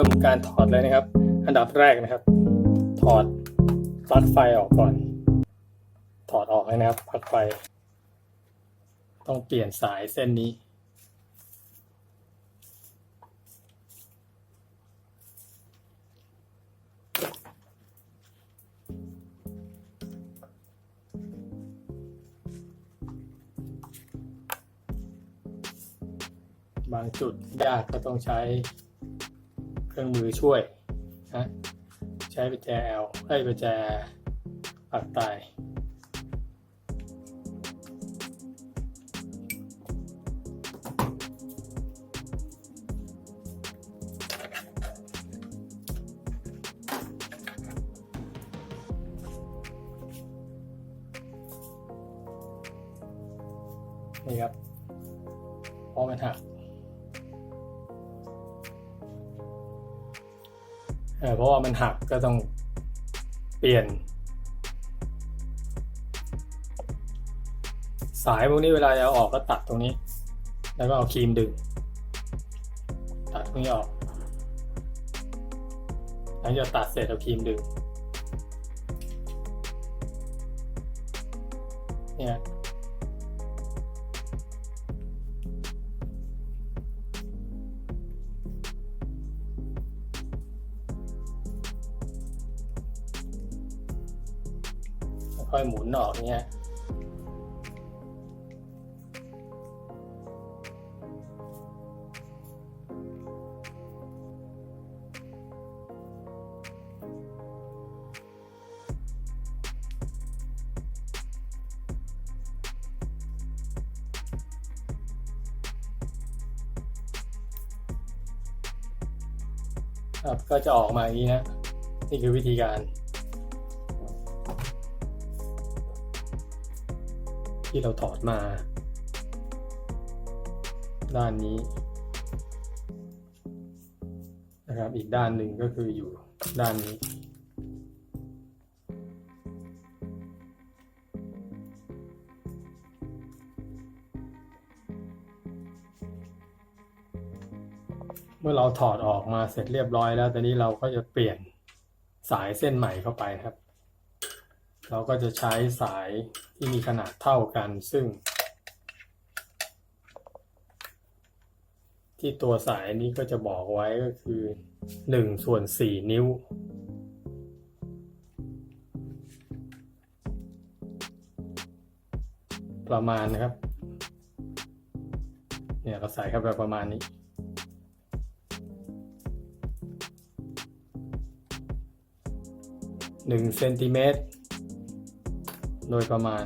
เริ่มการถอดเลยนะครับ อันดับแรกนะครับ ถอดปลั๊กไฟออกก่อน ถอดออกเลยนะครับปลั๊กไฟ ต้องเปลี่ยนสายเส้นนี้ บางจุดยากก็ต้องใช้ รื่องมือช่วยนะใช้ประแจแอลให้ประแจปักตายนี่ครับพราะมันหัก เออเพราะว่ามันหักก็ต้องเปลี่ยน สายพวกนี้เวลาจะเอาออกก็ตัดตรงนี้ แล้วก็เอาครีมดึง ตัดตรงนี้ออกหลังจากตัดเสร็จเอาครีมดึงเนี่ย ค่อยหมุนออกเนี้ยครับก็จะออกมาอย่างนี้นะนี่คือวิธีการ ที่เราถอดมา ด้านนี้นะครับอีกด้านหนึ่งก็คืออยู่ด้านนี้ เมื่อเราถอดออกมาเสร็จเรียบร้อยแล้วตอนนี้เราก็จะเปลี่ยนสายเส้นใหม่เข้าไปครับ เราก็จะใช้สายที่มีขนาดเท่ากันซึ่ง ที่ตัวสายนี้ก็จะบอกไว้ก็คือหนึ่งส่วนสี่นิ้ว ประมาณนะครับ เนี่ยเราใส่เข้าไปประมาณนี้หนึ่งเซนติเมตร โดยประมาณ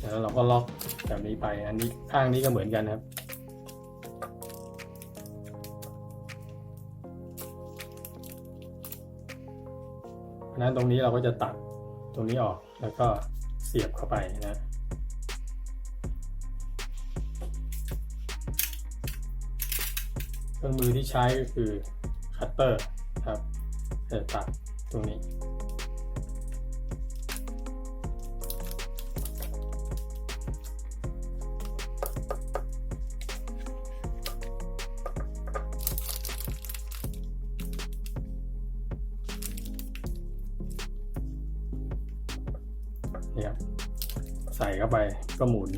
แล้วเราก็ล็อกแบบนี้ไปอันนี้ข้างนี้ก็เหมือนกันครับนั้นตรงนี้เราก็จะตัดตรงนี้ออกแล้วก็เสียบเข้าไปนะเครื่องมือที่ใช้ก็คือ คัตเตอร์ครับจะตัดตรงนี้เนี่ยครับใส่เข้าไปก็หมุน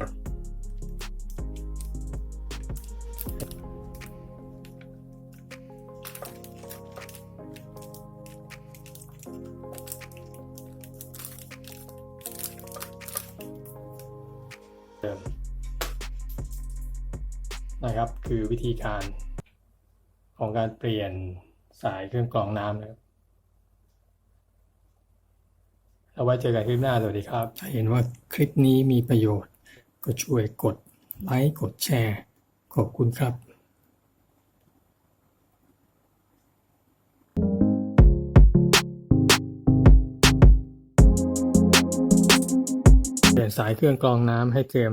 ดิม นะครับ คือวิธีการของการเปลี่ยนสายเครื่องกรองน้ำนะครับเราไว้เจอกันคลิปหน้า สวัสดีครับ ถ้าเห็นว่าคลิปนี้มีประโยชน์ ก็ช่วยกดไลค์ กดแชร์ ขอบคุณครับ สายเครื่องกรองน้ำให้เตรียม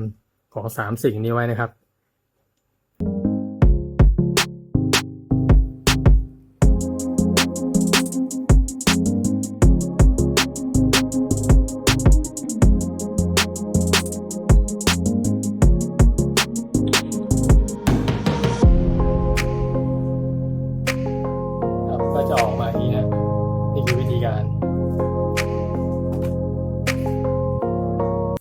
ของสามสิ่งนี้ไว้นะครับ